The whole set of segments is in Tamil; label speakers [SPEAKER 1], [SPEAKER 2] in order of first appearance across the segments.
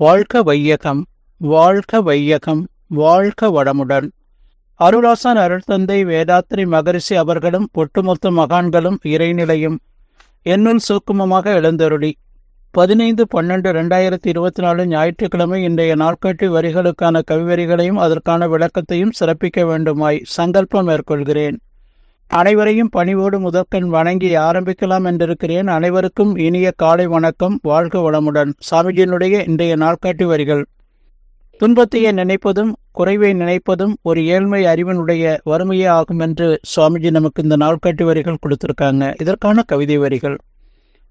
[SPEAKER 1] வாழ்க வையகம் வாழ்க வையகம் வாழ்க வளமுடன். அருளாசன் அருள்தந்தை வேதாத்திரி மகரிஷி அவர்களும் ஒட்டுமொத்த மகான்களும் இறைநிலையும் என்னுள் சூக்குமமாக எழுந்தருளி. பதினைந்து பன்னெண்டு ரெண்டாயிரத்தி இருபத்தி நாலு ஞாயிற்றுக்கிழமை இன்றைய நாட்காட்டி வரிகளுக்கான கவிவரிகளையும் அதற்கான விளக்கத்தையும் சிறப்பிக்க வேண்டுமாய் சங்கல்பம் மேற்கொள்கிறேன். அனைவரையும் பணிவோடு முதற்கண் வணங்கி ஆரம்பிக்கலாம் என்றிருக்கிறேன். அனைவருக்கும் இனிய காலை வணக்கம். வாழ்க வளமுடன். சாமிஜியினுடைய இன்றைய நாட்காட்டி வரிகள். துன்பத்தையே நினைப்பதும் குறைவை நினைப்பதும் ஒரு ஏழ்மை அறிவனுடைய வறுமையே ஆகும் என்று சுவாமிஜி நமக்கு இந்த நாட்காட்டி வரிகள் கொடுத்திருக்காங்க. இதற்கான கவிதை வரிகள்.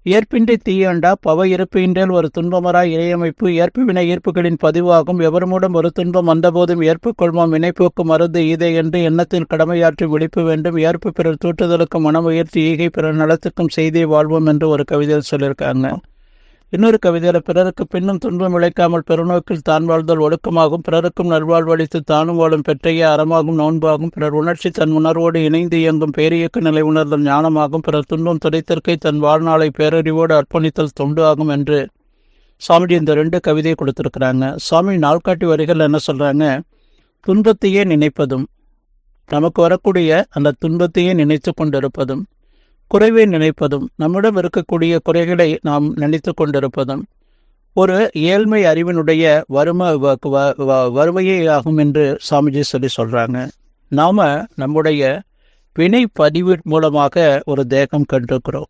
[SPEAKER 1] ஏற்பின்றி தீயண்டா பவ இருப்பின்றேல் ஒரு துன்பமராய் இறையமைப்பு. ஏற்பு வினை ஈர்ப்புகளின் பதிவாகும். எவருமூடம் ஒரு துன்பம் வந்தபோதும் ஏற்பு கொள்வோம். வினைப்போக்கு மருந்து இதே என்று எண்ணத்தில் கடமையாற்றி விழிப்பு வேண்டும். ஏற்பு பிறர் தூற்றுதலுக்கும் மனமுயர்த்தி ஈகை பிறர் நலத்துக்கும் செய்தியை வாழ்வோம் என்று ஒரு கவிதையில் சொல்லியிருக்காங்க. இன்னொரு கவிதையில் பிறருக்கு பின்னும் துன்பம் இழைக்காமல் பெருநோக்கில் தான் வாழ்தல் ஒழுக்கமாகும். பிறருக்கும் நல்வாழ்வளித்து தானும் வாழும் பெற்றைய அறமாகும் நோன்பாகும். பிறர் உணர்ச்சி தன் உணர்வோடு இணைந்து இயங்கும். பேரியக்க நிலை உணர்தல் ஞானமாகும். பிறர் துன்பம் துடைத்திற்கை தன் வாழ்நாளை பேரறிவோடு அர்ப்பணித்தல் தொண்டு ஆகும் என்று சுவாமிஜி இந்த ரெண்டு கவிதையை கொடுத்துருக்குறாங்க. சுவாமி நாள்காட்டி வரிகள் என்ன சொல்கிறாங்க துன்பத்தையே நினைப்பதும் நமக்கு வரக்கூடிய அந்த துன்பத்தையே நினைத்து கொண்டிருப்பதும் குறைவை நினைப்பதும் நம்மிடம் இருக்கக்கூடிய குறைகளை நாம் நினைத்து கொண்டிருப்பதும் ஒரு ஏழ்மை அறிவினுடைய வறுமை வறுமையே ஆகும் என்று சாமிஜி சொல்லி சொல்கிறாங்க நாம் நம்முடைய வினை பதிவு மூலமாக ஒரு தேகம் கண்டிருக்கிறோம்.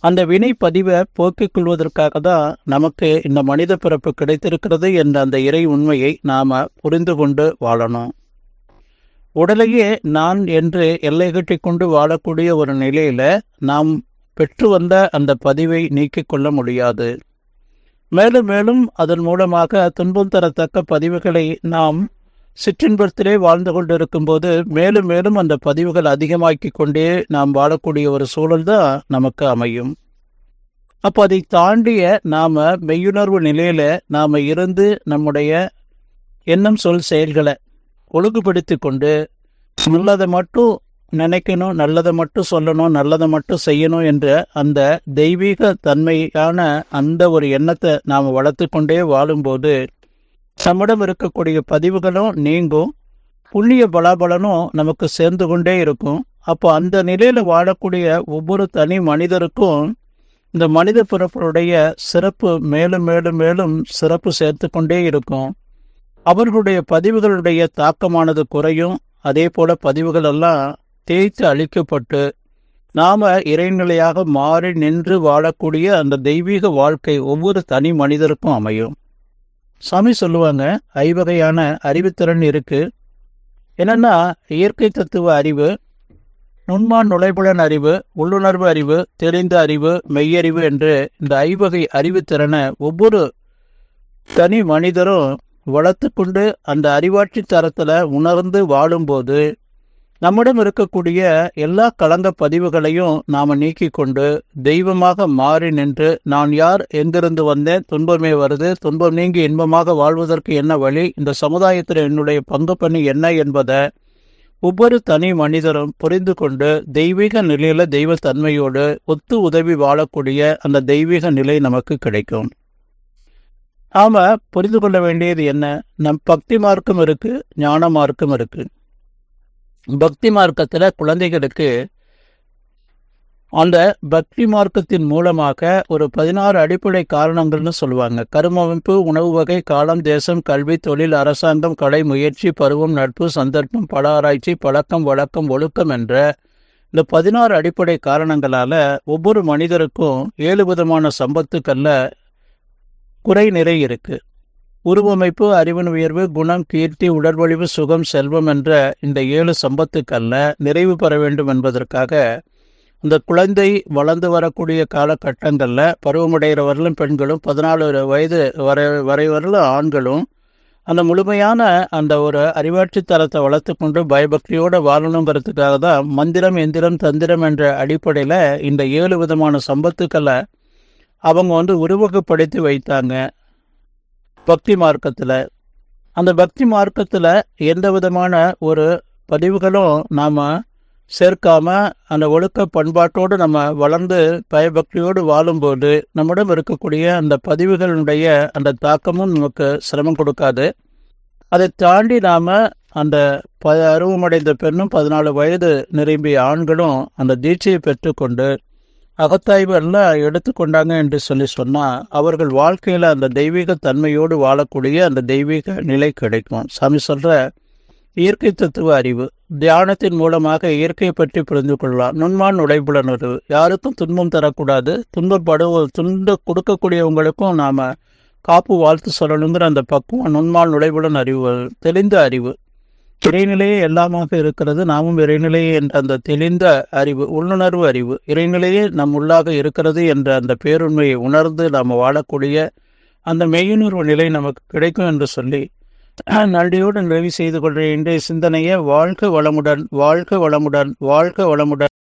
[SPEAKER 1] அந்த வினை பதிவை போக்கிக் கொள்வதற்காக தான் நமக்கு இந்த மனித பிறப்பு கிடைத்திருக்கிறது என்ற அந்த இறை உண்மையை நாம் புரிந்து கொண்டு வாழணும். உடலையே நான் என்று எல்லை கட்டி கொண்டு வாழக்கூடிய ஒரு நிலையில நாம் பெற்று வந்த அந்த பதிவை நீக்கிக் கொள்ள முடியாது. மேலும் மேலும் அதன் மூலமாக துன்பம் தரத்தக்க பதிவுகளை நாம் சிற்றின்பத்திலே வாழ்ந்து கொண்டிருக்கும் போது மேலும் மேலும் அந்த பதிவுகள் அதிகமாக்கி கொண்டே நாம் வாழக்கூடிய ஒரு சூழல் தான் நமக்கு அமையும். அப்போ அதை தாண்டிய நாம மெய்யுணர்வு நிலையில நாம இருந்து நம்முடைய எண்ணம் சொல் செயல்களை ஒழுங்குபடுத்தி கொண்டு நல்லதை மட்டும் நினைக்கணும் நல்லதை மட்டும் சொல்லணும் நல்லதை மட்டும் செய்யணும் என்ற அந்த தெய்வீக தன்மையான அந்த ஒரு எண்ணத்தை நாம் வளர்த்து கொண்டே வாழும்போது நம்மிடம் இருக்கக்கூடிய பதிவுகளும் நீங்கும். புண்ணிய பலாபலனும் நமக்கு சேர்ந்து கொண்டே இருக்கும். அப்போ அந்த நிலையில் வாழக்கூடிய ஒவ்வொரு தனி மனிதருக்கும் இந்த மனித பிறப்புடைய சிறப்பு மேலும் மேலும் மேலும் சிறப்பு சேர்த்து கொண்டே இருக்கும். அவர்களுடைய பதிவுகளுடைய தாக்கமானது குறையும். அதே போல பதிவுகள் எல்லாம் தேய்த்து அழிக்கப்பட்டு நாம இறைநிலையாக மாறி நின்று வாழக்கூடிய அந்த தெய்வீக வாழ்க்கை ஒவ்வொரு தனி மனிதருக்கும் அமையும். சாமி சொல்லுவாங்க ஐவகையான அறிவுத்திறன் இருக்கு. என்னன்னா இயற்கை தத்துவ அறிவு நுண்மான் நுழைபுலன் அறிவு உள்ளுணர்வு அறிவு தெரிந்த அறிவு மெய்யறிவு என்று இந்த ஐவகை அறிவுத்திறனை ஒவ்வொரு தனி மனிதரும் வளர்த்து கொண்டு அந்த அறிவாட்சி தரத்தில் உணர்ந்து வாழும்போது நம்மிடம் இருக்கக்கூடிய எல்லா கலந்த பதிவுகளையும் நாம் நீக்கி கொண்டு தெய்வமாக மாறி நின்று நான் யார் எங்கிருந்து வந்தேன் துன்பமே வருது துன்பம் நீங்கி இன்பமாக வாழ்வதற்கு என்ன வழி இந்த சமுதாயத்தில் என்னுடைய பங்கு பணி என்ன என்பதை ஒவ்வொரு தனி மனிதரும் புரிந்து கொண்டு தெய்வீக நிலையில தெய்வ தன்மையோடு ஒத்து உதவி வாழக்கூடிய அந்த தெய்வீக நிலை நமக்கு கிடைக்கும். நாம புரிந்து கொள்ள வேண்டியது என்ன? நம் பக்தி மார்க்கம் இருக்கு ஞான மார்க்கம் இருக்கு. பக்தி மார்க்கத்தில் குழந்தைகளுக்கு அந்த பக்தி மார்க்கத்தின் மூலமாக ஒரு பதினாறு அடிப்படை காரணங்கள்னு சொல்லுவாங்க. கருமமைப்பு உணவு வகை காலம் தேசம் கல்வி தொழில் அரசாங்கம் கலை முயற்சி பருவம் நட்பு சந்தர்ப்பம் பல ஆராய்ச்சி பழக்கம் வழக்கம் ஒழுக்கம் என்ற இந்த பதினாறு அடிப்படை காரணங்களால் ஒவ்வொரு மனிதருக்கும் ஏழு விதமான சம்பத்துக்களில் குறை நிறை இருக்கு. உருவமைப்பு அறிவின் உயர்வு குணம் கீர்த்தி உடற்பொழிவு சுகம் செல்வம் என்ற இந்த ஏழு சம்பத்துக்கல்ல நிறைவு பெற வேண்டும் என்பதற்காக இந்த குழந்தை வளர்ந்து வரக்கூடிய காலகட்டங்களில் பருவமடைகிறவர்களும் பெண்களும் பதினாலு வயது வரை வரைவரிலும் ஆண்களும் அந்த முழுமையான அந்த ஒரு அறிவாட்சி தரத்தை வளர்த்து கொண்டு பயபக்தியோடு வாழணுங்கிறதுக்காக தான் மந்திரம் எந்திரம் தந்திரம் என்ற அடிப்படையில் இந்த ஏழு விதமான சம்பத்துக்களை அவங்க வந்து உருவகப்படுத்தி வைத்தாங்க. பக்தி மார்க்கத்தில். அந்த பக்தி மார்க்கத்தில் எந்த விதமான ஒரு பதிவுகளும் நாம் சேர்க்காம அந்த ஒழுக்க பண்பாட்டோடு நம்ம வளர்ந்து பயபக்தியோடு வாழும்போது நம்மிடம் இருக்கக்கூடிய அந்த பதிவுகளினுடைய அந்த தாக்கமும் நமக்கு சிரமம் கொடுக்காது. அதை தாண்டி நாம் அந்த ப அருவமடைந்த பெண்ணும் பதினாலு வயது நிரம்பிய ஆண்களும் அந்த தீட்சையை பெற்றுக்கொண்டு அகத்தாய்வு எல்லாம் எடுத்துக்கொண்டாங்க என்று சொல்லி சொன்னால் அவர்கள் வாழ்க்கையில் அந்த தெய்வீக தன்மையோடு வாழக்கூடிய அந்த தெய்வீக நிலை கிடைக்கும். சாமி சொல்கிற இயற்கை தத்துவ அறிவு தியானத்தின் மூலமாக இயற்கையை பற்றி புரிந்து கொள்ளலாம். நுண்மான் நுழைப்புலனறிவு யாருக்கும் துன்பம் தரக்கூடாது. துன்பப்படு துன்ப கொடுக்கக்கூடியவங்களுக்கும் நாம் காப்பு வாழ்த்து சொல்லணுங்கிற அந்த பக்குவம் நுண்மான் நுழைவுடன் அறிவு தெளிந்த அறிவு. இறைநிலையே எல்லாமாக இருக்கிறது. நாமும் இறைநிலையே என்ற அந்த தெளிந்த அறிவு உள்ளுணர்வு அறிவு இறைநிலையே நம் உள்ளாக இருக்கிறது என்ற அந்த பேருண்மையை உணர்ந்து நாம் வாழக்கூடிய அந்த மெய்யுணர்வு நிலை நமக்கு கிடைக்கும் என்று சொல்லி நன்றியோடு நிறைவு செய்து கொள்கிற இன்றைய சிந்தனையை வாழ்க வளமுடன் வாழ்க வளமுடன் வாழ்க வளமுடன்.